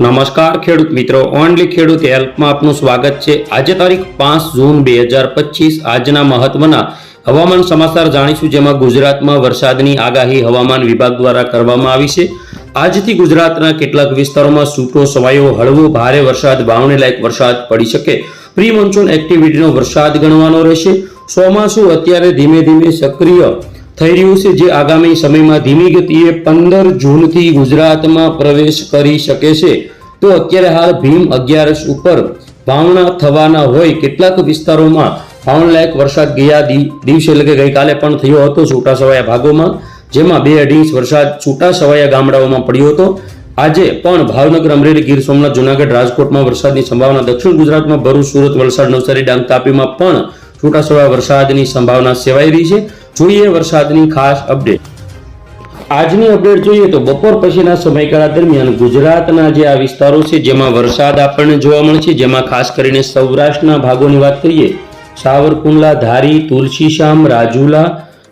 નમસ્કાર ખેડૂત મિત્રો, ઓનલી ખેડૂત હેલ્પમાં આપનું સ્વાગત છે. આજે તારીખ પાંચ જૂન બે આજના મહત્વના હવામાન સમાચાર જાણીશું જેમાં ગુજરાતમાં વરસાદની આગાહી હવામાન વિભાગ દ્વારા કરવામાં આવી છે. આજથી ગુજરાતના કેટલાક વિસ્તારોમાં સૂટો સવાયો હળવો ભારે વરસાદ વાવણી લાયક વરસાદ પડી શકે. પ્રી મોન્સૂન એક્ટિવિટીનો વરસાદ ગણવાનો રહેશે. ચોમાસું અત્યારે ધીમે ધીમે સક્રિય થઈ રહ્યું છે, જે આગામી સમયમાં ધીમી ગતિએ પંદર જૂનથી ગુજરાતમાં પ્રવેશ કરી શકે છે. તો અત્યારે હાલ ભીમ અગિયારસ ઉપર વાવણા થવાના હોય કેટલાક વિસ્તારોમાં વાવણલાયક વરસાદ ગયા દિવસે એટલે કે ગઈકાલે પણ થયો હતો છૂટાછવાયા ભાગોમાં, જેમાં બે અઢી ઇંચ વરસાદ છૂટાછવાયા ગામડાઓમાં પડ્યો હતો. આજે પણ ભાવનગર, અમરેલી, ગીર સોમનાથ, જુનાગઢ, રાજકોટમાં વરસાદની સંભાવના, દક્ષિણ ગુજરાતમાં ભરૂચ, સુરત, વલસાડ, નવસારી, ડાંગ, તાપીમાં પણ છૂટાછવાયા વરસાદની સંભાવના સેવાઈ રહી છે. જોઈએ વરસાદની ખાસ અપડેટ. આજની અપડેટ જોઈએ તો બપોર પછીના સમયગાળા દરમિયાન ગુજરાતના જે આ વિસ્તારો છે, જેમાં વરસાદ આપણને જોવા મળે છે, જેમાં ખાસ કરીને સૌરાષ્ટ્રના ભાગોની વાત કરીએ, સાવરકુંડલા, ધારી તુલસીશ્યામ રાજુલા,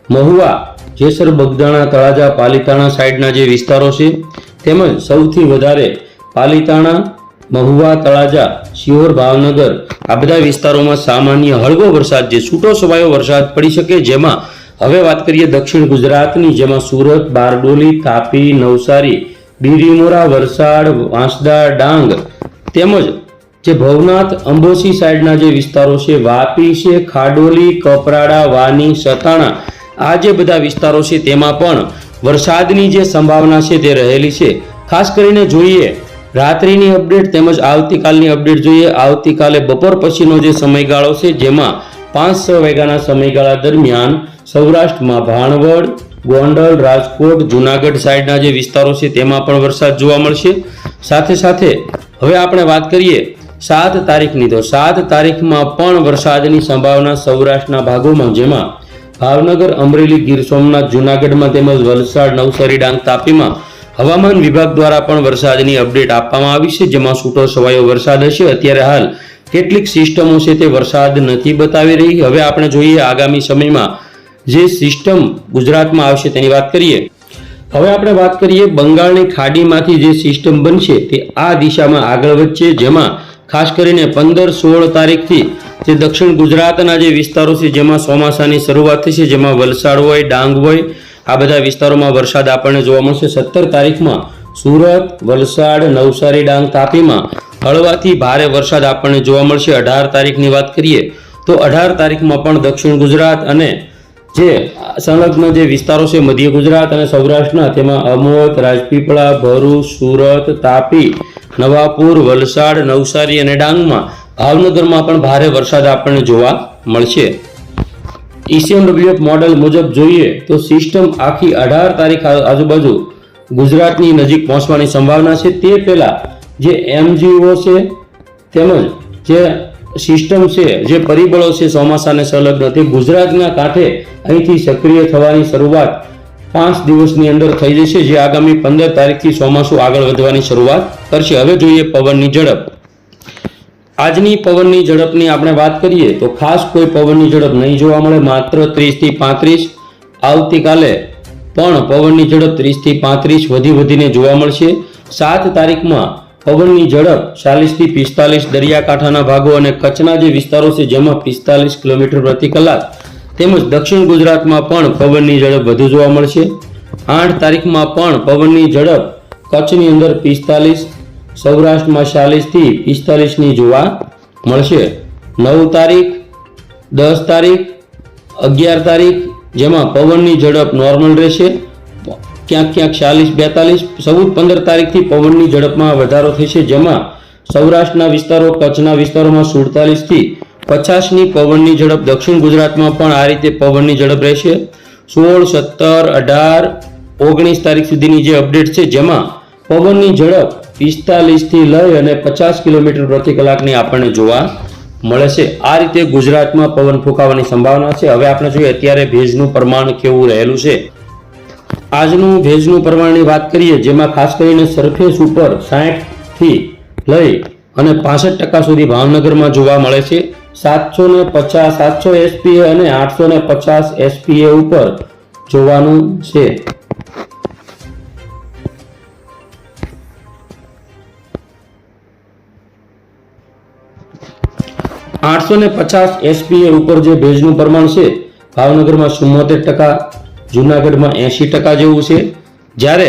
મહુવા, જેસર, બગદાણા, તળાજા, પાલીતાણા સાઈડના જે વિસ્તારો છે, તેમજ સૌથી વધારે પાલીતાણા, મહુવા, તળાજા, શિહોર, ભાવનગર આ બધા વિસ્તારોમાં સામાન્ય હળવો વરસાદ જે છૂટો છવાયો વરસાદ પડી શકે, જેમાં હવે વાત કરીએ દક્ષિણ ગુજરાતની, જેમાં સુરત, બારડોલી, તાપી, નવસારી, બીરીમોરા, વલસાડ, વાંસદા, ડાંગ તેમજ જે ભવનાથ, અંબોસી સાઈડના જે વિસ્તારો છે, વાપી છે, ખાડોલી, કપરાડા, વાની, સતાણા, આ જે બધા વિસ્તારો છે, તેમાં પણ વરસાદની જે સંભાવના છે, તે રહેલી છે. ખાસ કરીને જોઈએ, રાત્રિની અપડેટ તેમજ આવતીકાલની અપડેટ જોઈએ, આવતીકાલે બપોર પછીનો જે સમયગાળો છે, જેમાં પાંચ વેગાના સમયગાળા દરમિયાન સૌરાષ્ટ્રમાં ભાણવડ, ગોંડલ, રાજકોટ, જુનાગઢ સાઈડના જે વિસ્તારો છે તેમાં પણ વરસાદ જોવા મળશે. સાથે સાથે હવે આપણે વાત કરીએ સાત તારીખની. તો સાત તારીખમાં પણ વરસાદની સંભાવના સૌરાષ્ટ્રના ભાગોમાં, જેમાં ભાવનગર, અમરેલી, ગીર સોમનાથ, જુનાગઢમાં તેમજ વલસાડ, નવસારી, ડાંગ, તાપીમાં હવામાન વિભાગ દ્વારા પણ વરસાદની અપડેટ આપવામાં આવી છે, જેમાં છૂટો છવાયો વરસાદ હશે. અત્યારે હાલ કેટલીક સિસ્ટમો છે તે વરસાદ નથી બતાવી રહી. હવે આપણે જોઈએ આગામી સમયમાં જે સિસ્ટમ ગુજરાતમાં આવશે તેની વાત કરીએ. હવે આપણે વાત કરીએ બંગાળની ખાડીમાંથી જે સિસ્ટમ બનશે તે આ દિશામાં આગળ વધશે, જેમાં ખાસ કરીને પંદર સોળ તારીખથી જે દક્ષિણ ગુજરાતના જે વિસ્તારો છે જેમાં ચોમાસાની શરૂઆત થશે, જેમાં વલસાડ હોય, ડાંગ હોય, આ બધા વિસ્તારોમાં વરસાદ આપણને જોવા મળશે. સત્તર તારીખમાં સુરત, વલસાડ, નવસારી, ડાંગ, તાપીમાં હળવાથી ભારે વરસાદ આપણને જોવા મળશે. અઢાર તારીખની વાત કરીએ તો અઢાર તારીખમાં પણ દક્ષિણ ગુજરાત અને જે સંલગ્ન જે વિસ્તારો છે, મધ્ય ગુજરાત અને સૌરાષ્ટ્રના, તેમાં અમોદ, રાજપીપળા, ભરૂચ, સુરત, તાપી, નવાપુર, વલસાડ, નવસારી અને ડાંગમાં ભાવનગરમાં પણ ભારે વરસાદ આપણને જોવા મળશે. ઈસીએમડબ્લ્યુએફ મોડેલ મુજબ જોઈએ તો સિસ્ટમ આખી અઢાર તારીખ આજુબાજુ ગુજરાતની નજીક પહોંચવાની સંભાવના છે તે પહેલાં જે એમજીઓ છે તેમજ જે સિસ્ટમ છે, જે પરિબળો છે ચોમાસાને સંલગ્ન તે ગુજરાતના કાંઠે અહીંથી સક્રિય થવાની શરૂઆત પાંચ દિવસની અંદર થઈ જશે, જે આગામી પંદર તારીખથી ચોમાસું આગળ વધવાની શરૂઆત કરશે. હવે જોઈએ પવનની ઝડપ. આજની પવનની ઝડપની આપણે વાત કરીએ તો ખાસ કોઈ પવનની ઝડપ નહીં જોવા મળે, માત્ર ત્રીસથી પાંત્રીસ. આવતીકાલે પણ પવનની ઝડપ ત્રીસથી પાંત્રીસ વધી વધીને જોવા મળશે. સાત તારીખમાં પવનની ઝડપ ચાલીસથી પિસ્તાલીસ દરિયાકાંઠાના ભાગો અને કચ્છના જે વિસ્તારો છે, જેમાં પિસ્તાલીસ કિલોમીટર પ્રતિ કલાક તેમજ દક્ષિણ ગુજરાતમાં પણ પવનની ઝડપ વધુ જોવા મળશે. આઠ તારીખમાં પણ પવનની ઝડપ કચ્છની અંદર પિસ્તાલીસ, સૌરાષ્ટ્રમાં ચાલીસથી પિસ્તાલીસની જોવા મળશે. નવ તારીખ, દસ તારીખ, અગિયાર તારીખ જેમાં પવનની ઝડપ નોર્મલ રહેશે. ક્યાંક ક્યાંક ચાલીસ બેતાલીસ, ચૌદ પંદર તારીખથી પવનની ઝડપમાં વધારો થશે, જેમાં સૌરાષ્ટ્રના વિસ્તારો, કચ્છના વિસ્તારોમાં સુડતાલીસથી પચાસની પવનની ઝડપ, દક્ષિણ ગુજરાતમાં પણ આ રીતે પવનની ઝડપ રહેશે. સોળ, સત્તર, અઢાર, ઓગણીસ તારીખ સુધીની જે અપડેટ છે, જેમાં પવનની ઝડપ પિસ્તાલીસથી લઈ અને પચાસ કિલોમીટર પ્રતિ કલાકની આપણને જોવા મળે છે. આ રીતે ગુજરાતમાં પવન ફૂંકાવાની સંભાવના છે. હવે આપણે જોઈએ અત્યારે ભેજનું પ્રમાણ કેવું રહેલું છે. આજનું ભેજનું પ્રમાણની વાત કરીએ, જેમાં ખાસ કરીને સરફેસ ઉપર સાઠ લઈ અને પાસઠ ટકા સુધી ભાવનગરમાં જોવા મળે છે. સાતસો ને પચાસ, સાતસો એસપીએ અને આઠસો ને પચાસ એસપીએ ઉપર જોવાનું છે. આઠસો ને પચાસ એસપીએ ઉપર જે ભેજનું પ્રમાણ છે, ભાવનગરમાં ચુમ્મોતેર ટકા, જુનાગઢમાં એંશી ટકા જેવું છે. જ્યારે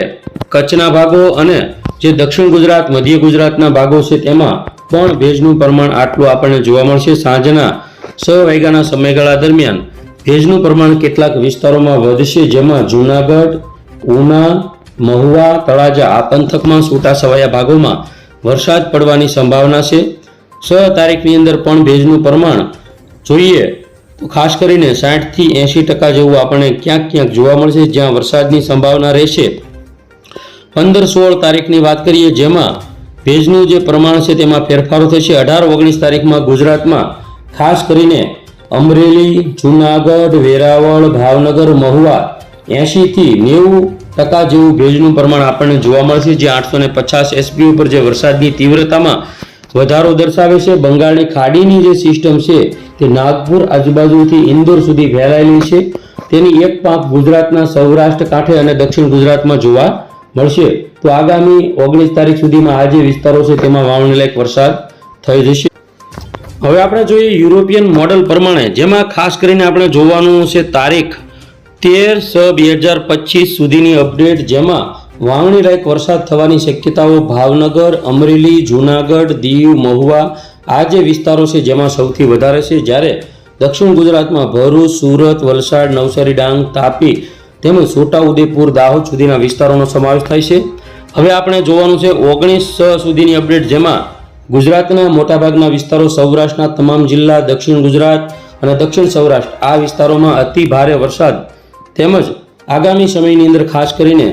કચ્છના ભાગો અને જે દક્ષિણ ગુજરાત, મધ્ય ગુજરાતના ભાગો છે, તેમાં પણ ભેજનું પ્રમાણ આટલું આપણને જોવા મળશે. સાંજના છ વાગ્યાના સમયગાળા દરમિયાન ભેજનું પ્રમાણ કેટલાક વિસ્તારોમાં વધશે, જેમાં જુનાગઢ, ઉના, મહુવા, તળાજા આ પંથકમાં છૂટાછવાયા ભાગોમાં વરસાદ પડવાની સંભાવના છે. છ તારીખની અંદર પણ ભેજનું પ્રમાણ જોઈએ. તો ખાસ કરીને સાઠથી એંશી ટકા જેવું આપણને ક્યાંક ક્યાંક જોવા મળશે, જ્યાં વરસાદની સંભાવના રહેશે. પંદર સોળ તારીખની વાત કરીએ, જેમાં ભેજનું જે પ્રમાણ છે તેમાં ફેરફારો થશે. અઢાર ઓગણીસ તારીખમાં ગુજરાતમાં ખાસ કરીને અમરેલી, જુનાગઢ, વેરાવળ, ભાવનગર, મહુવા એંશીથી નેવું ટકા જેવું ભેજનું પ્રમાણ આપણને જોવા મળશે, જે આઠસો ને પચાસ એસપી ઉપર જે વરસાદની તીવ્રતામાં વધારો દર્શાવે છે. બંગાળની ખાડીની જે સિસ્ટમ છે તે નાગપુર આજુબાજુથી ઇન્દોર સુધી ફેલાયેલી છે. તેની એક પાંખ ગુજરાતના સૌરાષ્ટ્ર, કાંઠે અને દક્ષિણ ગુજરાતમાં જોવા મળશે. તો આગામી ઓગણીસ તારીખ સુધીમાં આ જે વિસ્તારો છે તેમાં વાવણી લાયક વરસાદ થઈ જશે. હવે આપણે જોઈએ યુરોપિયન મોડલ પ્રમાણે, જેમાં ખાસ કરીને આપણે જોવાનું છે તારીખ તેર છ બે હજાર પચીસ સુધીની અપડેટ, જેમાં વાવણી લાયક વરસાદ થવાની શક્યતાઓ ભાવનગર, અમરેલી, જૂનાગઢ, દીવ, મહુવા આ જે વિસ્તારો છે જેમાં સૌથી વધારે છે જ્યારે દક્ષિણ ગુજરાતમાં ભરૂચ, સુરત, વલસાડ, નવસારી, ડાંગ, તાપી તેમજ છોટાઉદેપુર, દાહોદ સુધીના વિસ્તારોનો સમાવેશ થાય છે. હવે આપણે જોવાનું છે ઓગણીસ સુધીની અપડેટ જેમાં ગુજરાતના મોટાભાગના વિસ્તારો સૌરાષ્ટ્રના તમામ જિલ્લા, દક્ષિણ ગુજરાત અને દક્ષિણ સૌરાષ્ટ્ર આ વિસ્તારોમાં અતિ ભારે વરસાદ તેમજ આગામી સમયની અંદર ખાસ કરીને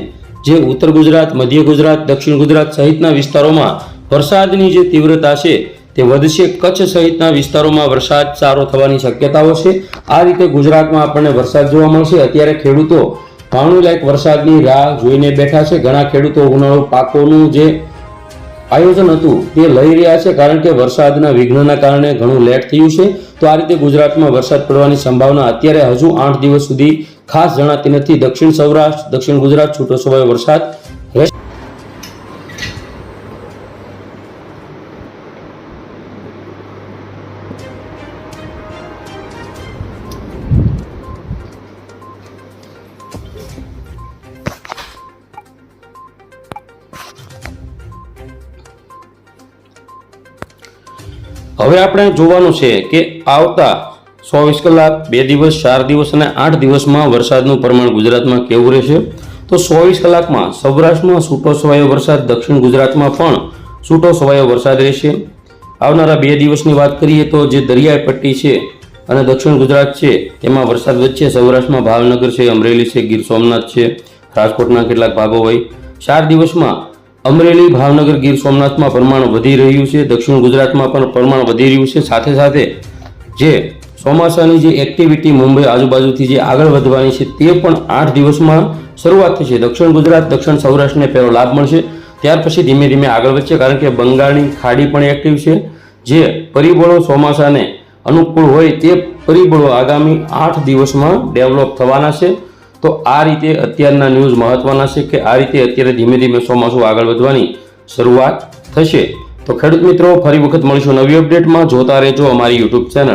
જે ઉત્તર ગુજરાત, મધ્ય ગુજરાત, દક્ષિણ ગુજરાત સહિતના વિસ્તારોમાં વરસાદની જે તીવ્રતા છે, તે વધશે. કચ્છ સહિતના વિસ્તારોમાં વરસાદ સારો થવાની શક્યતાઓ છે. આ રીતે ગુજરાતમાં આપણને વરસાદ જોવા મળશે. અત્યારે ખેડૂતો ભાણુલાયક લાયક વરસાદની રાહ જોઈને બેઠા છે. ઘણા ખેડૂતો ઉનાળુ પાકોનું જે આયોજન હતું, તે લઈ રહ્યા છે. કારણ કે વરસાદના વિઘ્નના કારણે ઘણું લેટ થયું છે. તો આ રીતે ગુજરાતમાં વરસાદ પડવાની સંભાવના અત્યારે હજુ આઠ દિવસ સુધી ખાસ જણાતી નથી. દક્ષિણ સૌરાષ્ટ્ર, દક્ષિણ ગુજરાત છૂટો છવાયો વરસાદ હવે આપણે જોવાનું છે કે આવતા ચોવીસ કલાક, બે દિવસ, ચાર દિવસ અને આઠ દિવસમાં વરસાદનું પ્રમાણ ગુજરાતમાં કેવું રહેશે? તો ચોવીસ કલાકમાં સૌરાષ્ટ્રમાં છૂટો છવાયો વરસાદ, દક્ષિણ ગુજરાતમાં પણ છૂટો છવાયો વરસાદ રહેશે. આવનારા બે દિવસની વાત કરીએ તો જે દરિયાઈ પટ્ટી છે અને દક્ષિણ ગુજરાત છે, તેમાં વરસાદ વચ્ચે સૌરાષ્ટ્રમાં ભાવનગર છે, અમરેલી છે, ગીર સોમનાથ છે, રાજકોટના કેટલાક ભાગો હોય. ચાર દિવસમાં અમરેલી, ભાવનગર, ગીર સોમનાથમાં પ્રમાણ વધી રહ્યું છે, દક્ષિણ ગુજરાતમાં પણ પ્રમાણ વધી રહ્યું છે. સાથે સાથે જે ચોમાસાની જે એક્ટિવિટી મુંબઈ આજુબાજુથી જે આગળ વધવાની છે તે પણ આઠ દિવસમાં શરૂઆત થશે દક્ષિણ ગુજરાત, દક્ષિણ સૌરાષ્ટ્રને પહેલો લાભ મળશે. ત્યાર પછી ધીમે ધીમે આગળ વધશે, કારણ કે બંગાળની ખાડી પણ એક્ટિવ છે. જે પરિબળો ચોમાસાને અનુકૂળ હોય તે પરિબળો આગામી આઠ દિવસમાં ડેવલપ થવાના છે. તો આ રીતે અત્યારના ન્યૂઝ મહત્વના છે કે આ રીતે અત્યારે ધીમે ધીમે ચોમાસું આગળ વધવાની શરૂઆત થશે. તો ખેડૂત મિત્રો, ફરી વખત મળીશું નવી અપડેટમાં જોતા રહેજો અમારી યુટ્યુબ ચેનલ